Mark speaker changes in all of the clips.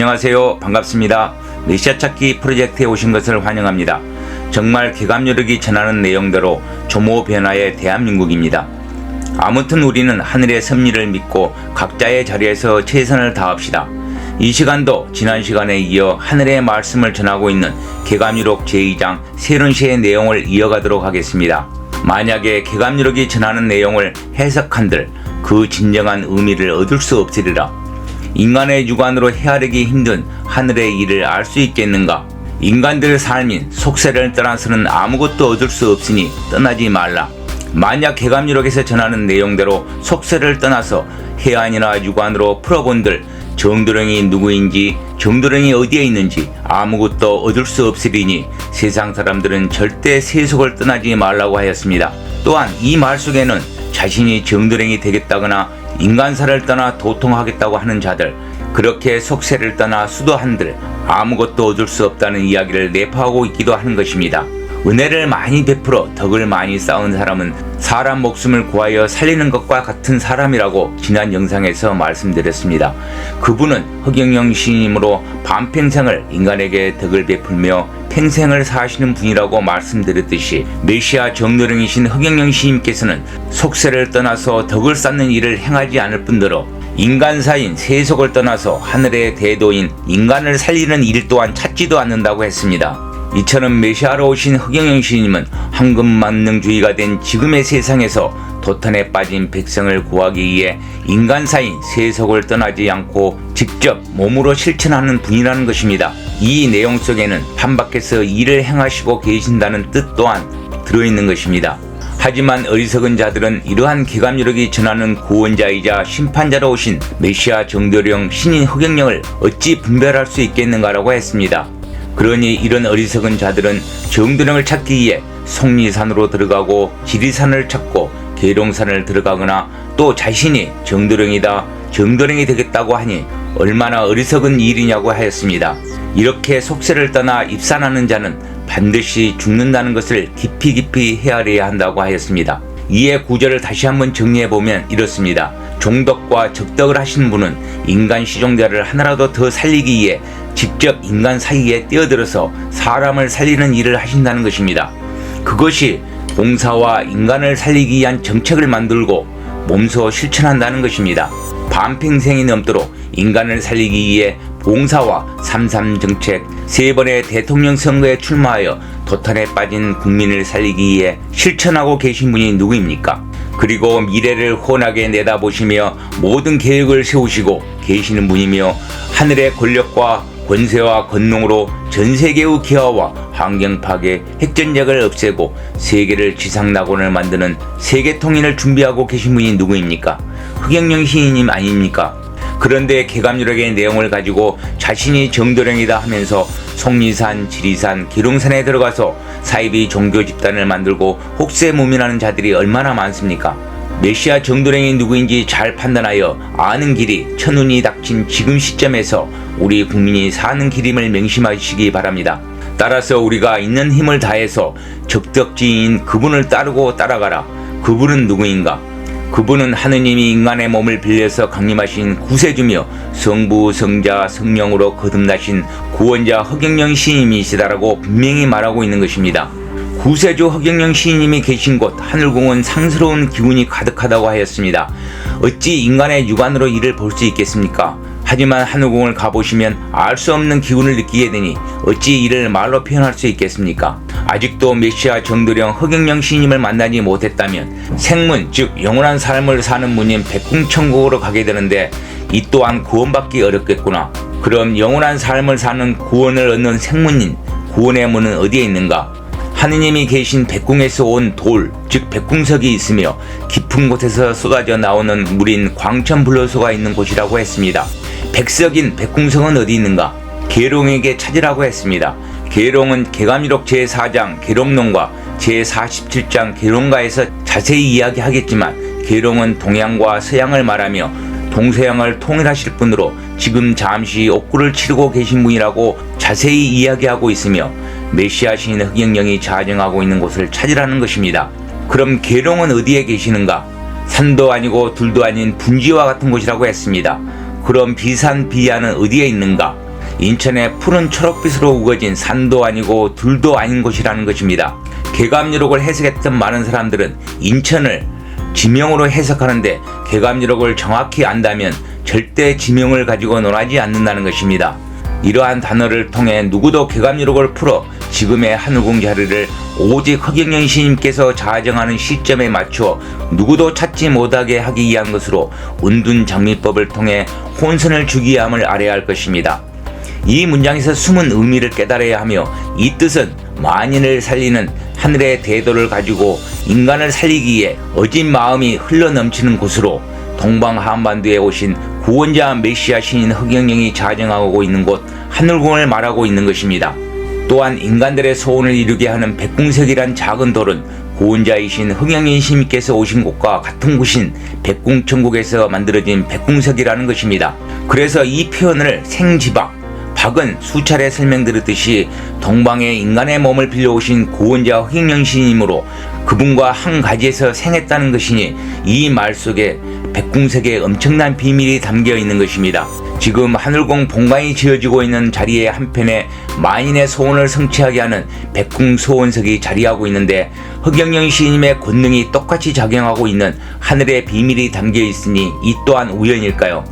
Speaker 1: 안녕하세요. 반갑습니다. 메시아 찾기 프로젝트에 오신 것을 환영합니다. 정말 개감요력이 전하는 내용대로 조모 변화의 대한민국입니다. 아무튼 우리는 하늘의 섭리를 믿고 각자의 자리에서 최선을 다합시다. 이 시간도 지난 시간에 이어 하늘의 말씀을 전하고 있는 개감유록 제2장 세론시의 내용을 이어가도록 하겠습니다. 만약에 개감유록이 전하는 내용을 해석한들 그 진정한 의미를 얻을 수 없으리라. 인간의 육안으로 헤아리기 힘든 하늘의 일을 알 수 있겠는가? 인간들의 삶인 속세를 떠나서는 아무것도 얻을 수 없으니 떠나지 말라. 만약 개감유록에서 전하는 내용대로 속세를 떠나서 해안이나 육안으로 풀어본들 정도령이 누구인지 정도령이 어디에 있는지 아무것도 얻을 수 없으리니 세상 사람들은 절대 세속을 떠나지 말라고 하였습니다. 또한 이 말 속에는 자신이 정도령이 되겠다거나 인간사를 떠나 도통하겠다고 하는 자들 그렇게 속세를 떠나 수도한들 아무것도 얻을 수 없다는 이야기를 내포하고 있기도 하는 것입니다. 은혜를 많이 베풀어 덕을 많이 쌓은 사람은 사람 목숨을 구하여 살리는 것과 같은 사람이라고 지난 영상에서 말씀드렸습니다. 그분은 허경영 시인으로 반평생을 인간에게 덕을 베풀며 평생을 사시는 분이라고 말씀드렸듯이 메시아 정도령이신 허경영 시인께서는 속세를 떠나서 덕을 쌓는 일을 행하지 않을 뿐더러 인간사인 세속을 떠나서 하늘의 대도인 인간을 살리는 일 또한 찾지도 않는다고 했습니다. 이처럼 메시아로 오신 흑영영 시인님은 황금 만능주의가 된 지금의 세상에서 도탄에 빠진 백성을 구하기 위해 인간사인 세속을 떠나지 않고 직접 몸으로 실천하는 분이라는 것입니다. 이 내용 속에는 판밖에서 일을 행하시고 계신다는 뜻 또한 들어있는 것입니다. 하지만 어리석은 자들은 이러한 기감유력이 전하는 구원자이자 심판자로 오신 메시아 정도령 신인 흑영령을 어찌 분별할 수 있겠는가라고 했습니다. 그러니 이런 어리석은 자들은 정도령을 찾기 위해 속리산으로 들어가고 지리산을 찾고 계룡산을 들어가거나 또 자신이 정도령이다 정도령이 되겠다고 하니 얼마나 어리석은 일이냐고 하였습니다. 이렇게 속세를 떠나 입산하는 자는 반드시 죽는다는 것을 깊이 깊이 헤아려야 한다고 하였습니다. 이에 구절을 다시 한번 정리해 보면 이렇습니다. 종덕과 적덕을 하신 분은 인간 시종자를 하나라도 더 살리기 위해 직접 인간 사이에 뛰어들어서 사람을 살리는 일을 하신다는 것입니다. 그것이 봉사와 인간을 살리기 위한 정책을 만들고 몸소 실천한다는 것입니다. 반평생이 넘도록 인간을 살리기 위해 봉사와 삼삼 정책 세 번의 대통령 선거에 출마하여 도탄에 빠진 국민을 살리기 위해 실천하고 계신 분이 누구입니까? 그리고 미래를 훤하게 내다보시며 모든 계획을 세우시고 계시는 분이며 하늘의 권력과 권세와 권능으로 전 세계의 기아와 환경 파괴, 핵전쟁을 없애고 세계를 지상낙원을 만드는 세계 통일을 준비하고 계신 분이 누구입니까? 흑영령 시인님 아닙니까? 그런데 개감유력의 내용을 가지고 자신이 정도령이다 하면서 속리산, 지리산, 기룡산에 들어가서 사이비 종교 집단을 만들고 혹세무민하는 자들이 얼마나 많습니까? 메시아 정도령이 누구인지 잘 판단하여 아는 길이 천운이 닥친 지금 시점에서 우리 국민이 사는 길임을 명심하시기 바랍니다. 따라서 우리가 있는 힘을 다해서 적덕지인 그분을 따르고 따라가라. 그분은 누구인가? 그분은 하느님이 인간의 몸을 빌려서 강림하신 구세주며 성부, 성자, 성령으로 거듭나신 구원자 허경영 시인이시다라고 분명히 말하고 있는 것입니다. 구세주 허경영 시인님이 계신 곳 하늘궁은 상스러운 기운이 가득하다고 하였습니다. 어찌 인간의 육안으로 이를 볼 수 있겠습니까? 하지만 하늘궁을 가보시면 알 수 없는 기운을 느끼게 되니 어찌 이를 말로 표현할 수 있겠습니까? 아직도 메시아 정도령 허경영 시인님을 만나지 못했다면 생문 즉 영원한 삶을 사는 문인 백궁천국으로 가게 되는데 이 또한 구원받기 어렵겠구나. 그럼 영원한 삶을 사는 구원을 얻는 생문인 구원의 문은 어디에 있는가? 하느님이 계신 백궁에서 온 돌, 즉 백궁석이 있으며 깊은 곳에서 쏟아져 나오는 물인 광천불로소가 있는 곳이라고 했습니다. 백석인 백궁석은 어디 있는가? 계룡에게 찾으라고 했습니다. 계룡은 개감유록 제4장 계룡론과 제47장 계룡가에서 자세히 이야기하겠지만 계룡은 동양과 서양을 말하며 동서양을 통일하실 분으로 지금 잠시 옥구를 치르고 계신 분이라고 자세히 이야기하고 있으며 메시아 신인 흑영령이 자정하고 있는 곳을 찾으라는 것입니다. 그럼 계룡은 어디에 계시는가? 산도 아니고 둘도 아닌 분지와 같은 곳이라고 했습니다. 그럼 비산 비야는 어디에 있는가? 인천의 푸른 초록빛으로 우거진 산도 아니고 들도 아닌 곳이라는 것입니다. 개감유록을 해석했던 많은 사람들은 인천을 지명으로 해석하는데 개감유록을 정확히 안다면 절대 지명을 가지고 논하지 않는다는 것입니다. 이러한 단어를 통해 누구도 개감유록을 풀어 지금의 하늘궁 자리를 오직 허경영 시님께서 자정하는 시점에 맞추어 누구도 찾지 못하게 하기 위한 것으로 운둔 장미법을 통해 혼선을 주기 함을 알아야 할 것입니다. 이 문장에서 숨은 의미를 깨달아야 하며 이 뜻은 만인을 살리는 하늘의 대도를 가지고 인간을 살리기 위해 어진 마음이 흘러넘치는 곳으로 동방 한반도에 오신 구원자 메시아 신인 흑영령이 자정하고 있는 곳 하늘궁을 말하고 있는 것입니다. 또한 인간들의 소원을 이루게 하는 백궁석이란 작은 돌은 구원자이신 흥영인 신님께서 오신 곳과 같은 곳인 백궁천국에서 만들어진 백궁석이라는 것입니다. 그래서 이 표현을 생지박, 박은 수차례 설명드렸듯이 동방에 인간의 몸을 빌려오신 구원자 흥영신이므로 그분과 한 가지에서 생했다는 것이니 이 말 속에 백궁석에 엄청난 비밀이 담겨 있는 것입니다. 지금 하늘궁 본관이 지어지고 있는 자리의 한편에 만인의 소원을 성취하게 하는 백궁 소원석이 자리하고 있는데 흑영영 시인님의 권능이 똑같이 작용하고 있는 하늘의 비밀이 담겨 있으니 이 또한 우연일까요?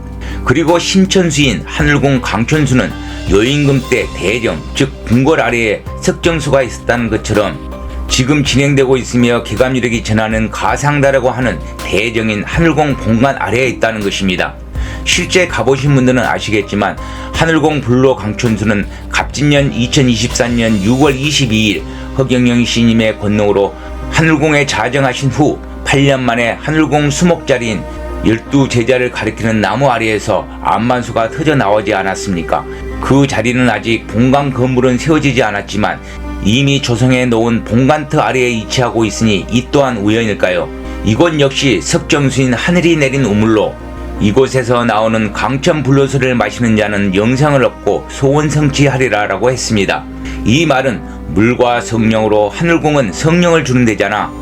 Speaker 1: 그리고 신천수인 하늘궁 강천수는 여임금 때 대정 즉 궁궐 아래에 석정수가 있었다는 것처럼 지금 진행되고 있으며 기감유력이 전하는 가상다라고 하는 대정인 하늘궁 본관 아래에 있다는 것입니다. 실제 가보신 분들은 아시겠지만 하늘공 불로 강촌수는 갑진년 2024년 6월 22일 허경영 시님의 권능으로 하늘공에 자정하신 후 8년 만에 하늘공 수목자리인 열두 제자를 가리키는 나무 아래에서 암만수가 터져 나오지 않았습니까? 그 자리는 아직 본관 건물은 세워지지 않았지만 이미 조성해 놓은 본관터 아래에 위치하고 있으니 이 또한 우연일까요? 이곳 역시 석정수인 하늘이 내린 우물로 이곳에서 나오는 강천 불로수를 마시는 자는 영상을 얻고 소원 성취하리라 라고 했습니다. 이 말은 물과 성령으로 하늘궁은 성령을 주는 데잖아.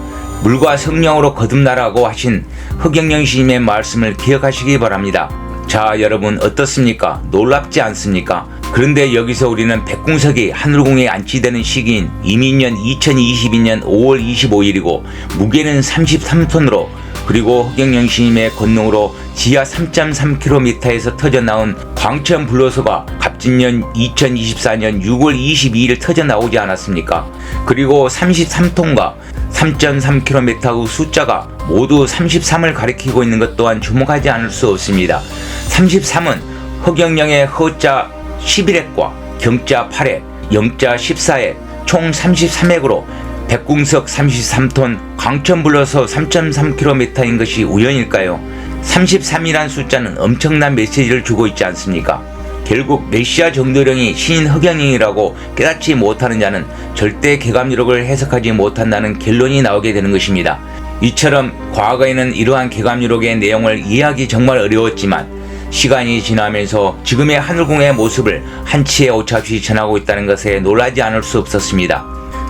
Speaker 1: 물과 성령으로 거듭나라고 하신 흑영령 시님의 말씀을 기억하시기 바랍니다. 자, 여러분 어떻습니까? 놀랍지 않습니까? 그런데 여기서 우리는 백궁석이 하늘궁에 안치되는 시기인 이민년 2022년 5월 25일이고 무게는 33톤으로 그리고 흑영령 시님의 권능으로 지하 3.3km에서 터져 나온 광천 불로소가 갑진년 2024년 6월 22일 터져 나오지 않았습니까? 그리고 33톤과 3.3km의 숫자가 모두 33을 가리키고 있는 것 또한 주목하지 않을 수 없습니다. 33은 흑영령의 허자 11핵과 경자 8핵, 영자 14핵, 총 33핵으로 백궁석 33톤, 광천 불러서 3.3km인 것이 우연일까요? 33이란 숫자는 엄청난 메시지를 주고 있지 않습니까? 결국 메시아 정도령이 신인 흑양령이라고 깨닫지 못하는 자는 절대 개감유록을 해석하지 못한다는 결론이 나오게 되는 것입니다. 이처럼 과거에는 이러한 개감유록의 내용을 이해하기 정말 어려웠지만 시간이 지나면서 지금의 하늘궁의 모습을 한치의 오차 없이 전하고 있다는 것에 놀라지 않을 수 없었습니다.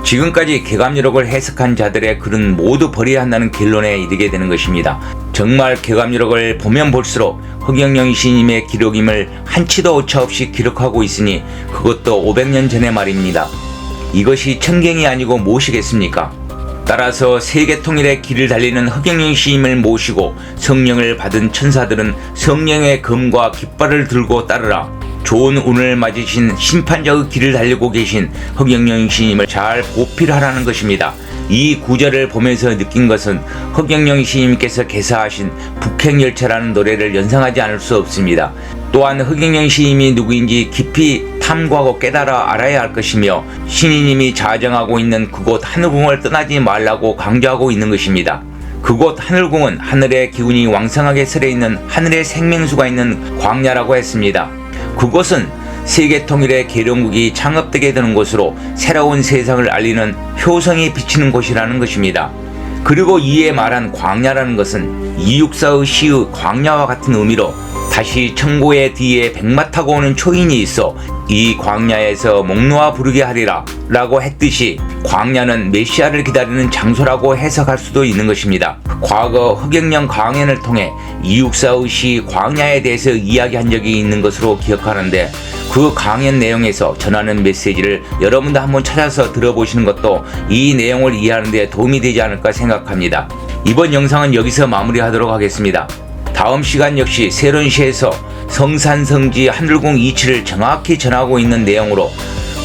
Speaker 1: 지금까지 개감유록을 해석한 자들의 글은 모두 버려야 한다는 결론에 이르게 되는 것입니다. 정말 개감유록을 보면 볼수록 흑영령 시님의 기록임을 한치도 오차없이 기록하고 있으니 그것도 500년 전의 말입니다. 이것이 천경이 아니고 무엇이겠습니까? 따라서 세계 통일의 길을 달리는 흑영령 시임을 모시고 성령을 받은 천사들은 성령의 검과 깃발을 들고 따르라. 좋은 운을 맞으신 심판자의 길을 달리고 계신 흑영령 시임을 잘 보필하라는 것입니다. 이 구절을 보면서 느낀 것은 흑영령 시님께서 개사하신 북행열차라는 노래를 연상하지 않을 수 없습니다. 또한 흑영령 시임이 누구인지 깊이 탐구하고 깨달아 알아야 할 것이며 신이님이 자정하고 있는 그곳 하늘궁을 떠나지 말라고 강조하고 있는 것입니다. 그곳 하늘궁은 하늘의 기운이 왕성하게 서려 있는 하늘의 생명수가 있는 광야라고 했습니다. 그곳은 세계 통일의 계룡국이 창업되게 되는 곳으로 새로운 세상을 알리는 효성이 비치는 곳이라는 것입니다. 그리고 이에 말한 광야라는 것은 이육사의 시의 광야와 같은 의미로 다시 청고의 뒤에 백마 타고 오는 초인이 있어 이 광야에서 목놓아 부르게 하리라 라고 했듯이 광야는 메시아를 기다리는 장소라고 해석할 수도 있는 것입니다. 과거 흑영령 강연을 통해 이육사의 시 광야에 대해서 이야기한 적이 있는 것으로 기억하는데 그 강연 내용에서 전하는 메시지를 여러분도 한번 찾아서 들어보시는 것도 이 내용을 이해하는 데 도움이 되지 않을까 생각합니다. 이번 영상은 여기서 마무리하도록 하겠습니다. 다음 시간 역시 새로운 시에서 성산성지 하늘궁 이치를 정확히 전하고 있는 내용으로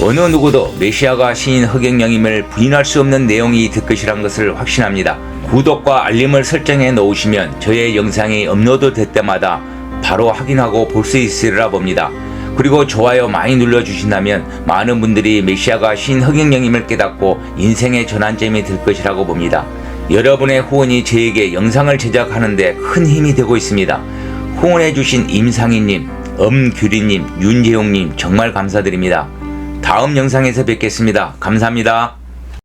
Speaker 1: 어느 누구도 메시아가 신인 흑행령임을 부인할 수 없는 내용이 될 것이란 것을 확신합니다. 구독과 알림을 설정해 놓으시면 저의 영상이 업로드 될 때마다 바로 확인하고 볼 수 있으리라 봅니다. 그리고 좋아요 많이 눌러주신다면 많은 분들이 메시아가 신 흑행령임을 깨닫고 인생의 전환점이 될 것이라고 봅니다. 여러분의 후원이 저에게 영상을 제작하는데 큰 힘이 되고 있습니다. 후원해주신 임상희님, 엄규리님, 윤재용님 정말 감사드립니다. 다음 영상에서 뵙겠습니다. 감사합니다.